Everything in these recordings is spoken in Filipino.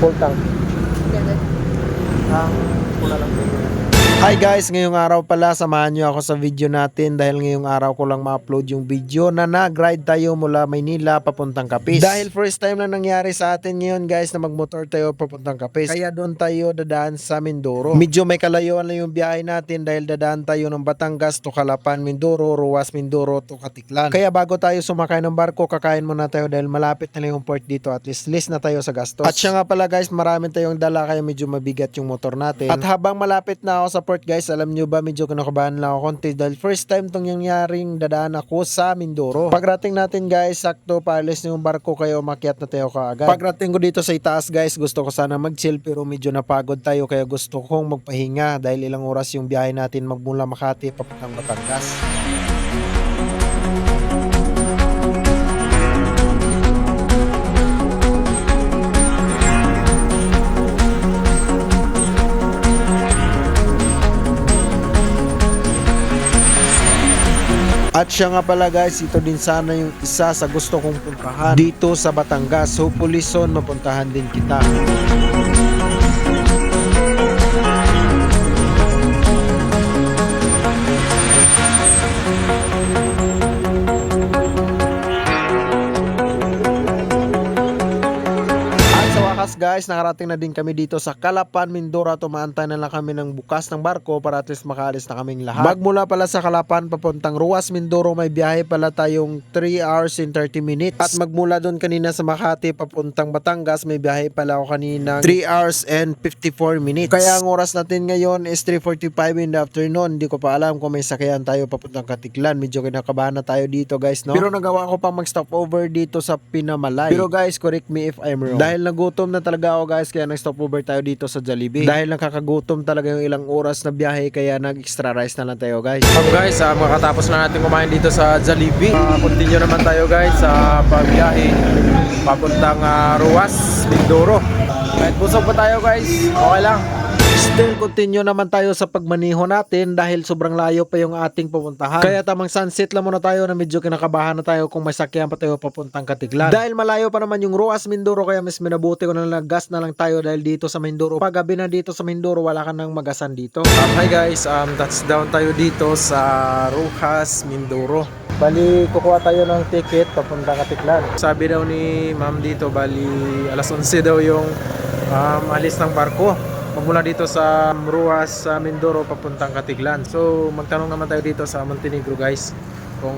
Full tank. Ah, pula lang. Hi guys, ngayong araw pala samahan nyo ako sa video natin dahil ngayong araw ko lang ma-upload yung video na nag-ride tayo mula Maynila papuntang Capiz. Dahil first time lang nangyari sa atin ngayon guys na magmotor tayo papuntang Capiz. Kaya doon tayo dadaan sa Mindoro. Medyo may kalayuan lang yung biyahe natin dahil dadaan tayo ng Batangas to Calapan, Mindoro, Ruas, Mindoro to Katiklan. Kaya bago tayo sumakay ng barko, kakain muna tayo dahil malapit na lang yung port dito at least list na tayo sa gastos. At siya nga pala guys, marami tayong dala kaya medyo mabigat yung motor natin. At habang malapit na ako sa port guys, alam nyo ba medyo kinakabahan lang ako konti dahil first time tong nangyaring dadaan ako sa Mindoro. Pagrating natin guys, sakto paalis na yung barko kayo umakyat na tayo kaagad. Pagrating ko dito sa itaas guys, gusto ko sana mag-chill pero medyo napagod tayo kaya gusto kong magpahinga dahil ilang oras yung biyahe natin magmula Makati papuntang Batangas. At siya nga pala guys, ito din sana yung isa sa gusto kong puntahan dito sa Batangas. Hopefully soon mapuntahan din kita. Guys, nakarating na din kami dito sa Calapan, Mindoro. Tumaantay na lang kami ng bukas ng barko para at least makaalis na kaming lahat. Magmula pala sa Calapan papuntang Ruas, Mindoro, may biyahe pala tayong 3 hours and 30 minutes. At magmula doon kanina sa Makati papuntang Batangas, may biyahe pala ako kanina 3 hours and 54 minutes. Kaya ang oras natin ngayon is 3.45 in the afternoon. Hindi ko pa alam kung may sakayan tayo papuntang Katiklan. Medyo kinakabahan na tayo dito guys, no? Pero nagawa ko pa mag-stop over dito sa Pinamalay. Pero guys, correct me if I'm wrong. Dahil nagutom na talaga ako guys, kaya nag-stop over tayo dito sa Jollibee. Dahil nakakagutom talaga yung ilang oras na biyahe, kaya nag-extra rice na lang tayo guys. So guys, uh, makatapos na natin kumain dito sa Jollibee. Uh, continue naman tayo guys sa pagbiyahe papuntang uh, Ruas, Mindoro. Kahit busog pa tayo guys, okay lang. Still continue naman tayo sa pagmaniho natin dahil sobrang layo pa yung ating pupuntahan. Kaya tamang sunset lang muna tayo na medyo kinakabahan na tayo kung may sakyan pa tayo papuntang Katiglan. Dahil malayo pa naman yung Ruas Mindoro kaya mas minabuti ko na lang gas na lang tayo dahil dito sa Mindoro. Pag gabi na dito sa Mindoro wala ka nang magasan dito. Um, hi guys, um, touchdown tayo dito sa Ruas, Mindoro. Bali kukuha tayo ng ticket papuntang Katiglan. Sabi daw ni ma'am dito, bali alas 11 daw yung um, alis ng barko. Magmula dito sa Ruas, sa Mindoro, papuntang Katiglan. So, magtanong naman tayo dito sa Montenegro guys kung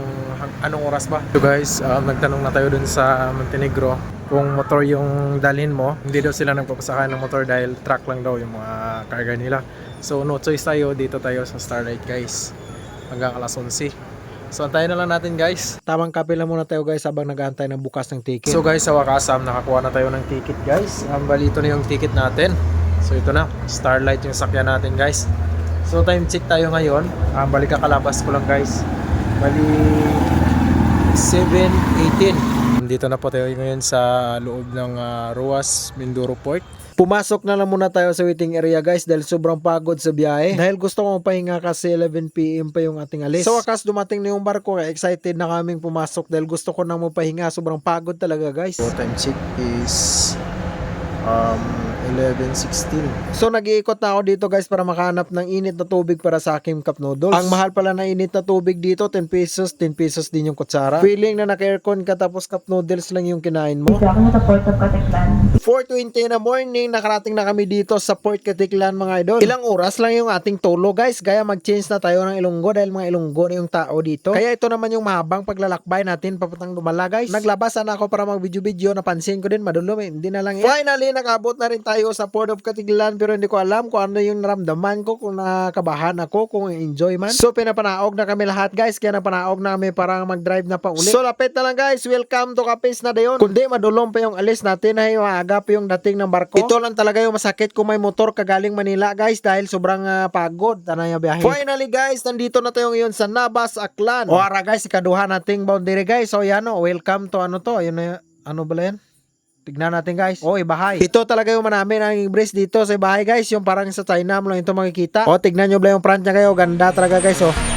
anong oras ba. So guys, um, nagtanong na tayo dun sa Montenegro kung motor yung dalhin mo. Hindi daw sila nagpapasakay ng motor dahil truck lang daw yung mga karga nila. So, no choice tayo. Dito tayo sa Starlight guys. Hanggang alas 11. So, antayin na lang natin guys. Tamang kape lang muna tayo guys habang nag-aantay ng bukas ng ticket. So guys, sa wakas, um, nakakuha na tayo ng ticket guys. Um, bali, ito na yung ticket natin. So ito na, Starlight yung sakyan natin guys. So time check tayo ngayon. Um, bali kakalabas ko lang guys. Bali 7.18. Dito na po tayo ngayon sa loob ng ah, Ruas, Mindoro Port. Pumasok na lang muna tayo sa waiting area guys dahil sobrang pagod sa biyahe. Dahil gusto kong pahinga kasi 11pm pa yung ating alis. Sa wakas dumating na yung barko excited na kaming pumasok dahil gusto ko nang mapahinga. Sobrang pagod talaga guys. So time check is um, 11.16. So nag-iikot na ako dito guys para makahanap ng init na tubig para sa aking cup noodles. Ang mahal pala na init na tubig dito, 10 pesos, 10 pesos din yung kutsara. Feeling na naka-aircon ka tapos cup noodles lang yung kinain mo. Dito ako sa Port of Caticlan. 4.20 na morning, nakarating na kami dito sa Port Caticlan mga idol. Ilang oras lang yung ating tolo guys, kaya mag-change na tayo ng Ilonggo dahil mga Ilonggo na yung tao dito. Kaya ito naman yung mahabang paglalakbay natin papuntang Dumala guys. Naglabasan ako para mag-video-video, napansin ko din madulom eh. Hindi na lang yan. Finally, nakabot na rin tayo sa Port of Caticlan pero hindi ko alam kung ano yung naramdaman ko, kung nakakabahan ako, kung enjoy man. So pinapanaog na kami lahat guys, kaya napanaog na kami para mag-drive na pa ulit. So lapit na lang guys, welcome to Capes na dayon. Kundi madulong pa yung alis natin ay maaga pa yung dating ng barko. Ito lang talaga yung masakit kung may motor kagaling Manila guys dahil sobrang ah, pagod tanay biyahe. Finally guys, nandito na tayo ngayon sa Nabas Aklan. O ara guys, ikaduha nating boundary guys. So yan o, welcome to ano to, yun na ano ba yan? Tignan natin guys. Oy, bahay. Ito talaga yung manami ng brace dito sa bahay guys. Yung parang sa China mo lang ito makikita. O, tignan nyo ba yung front niya kayo. Ganda talaga guys. Oh.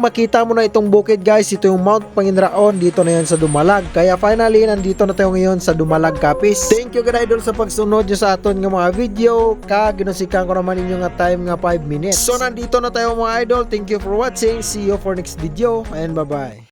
Makita mo na itong bukid guys, ito yung Mount Panginraon dito na yan sa Dumalag. Kaya finally, nandito na tayo ngayon sa Dumalag Capiz. Thank you good idol sa pagsunod nyo sa aton nga mga video. Ka, ginusikan ko naman ninyo nga time nga 5 minutes. So nandito na tayo mga idol. Thank you for watching. See you for next video and bye bye.